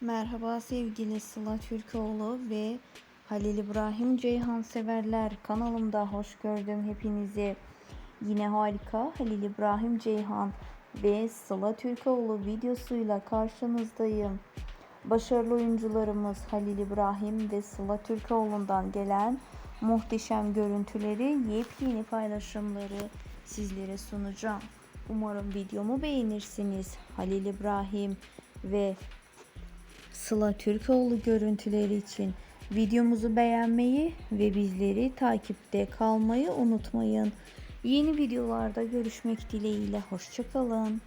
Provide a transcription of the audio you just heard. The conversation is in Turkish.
Merhaba sevgili Sıla Türkoğlu ve Halil İbrahim Ceyhan severler. Kanalımda hoş gördüm hepinizi. Yine harika Halil İbrahim Ceyhan ve Sıla Türkoğlu videosuyla karşınızdayım. Başarılı oyuncularımız Halil İbrahim ve Sıla Türkoğlu'ndan gelen muhteşem görüntüleri, yepyeni paylaşımları sizlere sunacağım. Umarım videomu beğenirsiniz. Halil İbrahim ve Sıla Türkoğlu görüntüleri için videomuzu beğenmeyi ve bizleri takipte kalmayı unutmayın. Yeni videolarda görüşmek dileğiyle hoşçakalın.